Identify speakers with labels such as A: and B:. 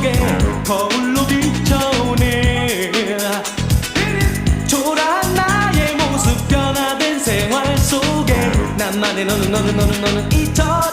A: 속에 거울로 비춰오는 초라한 나의 모습 변화된 생활 속에. 나만의 너는 너는 너는 너는 잊혀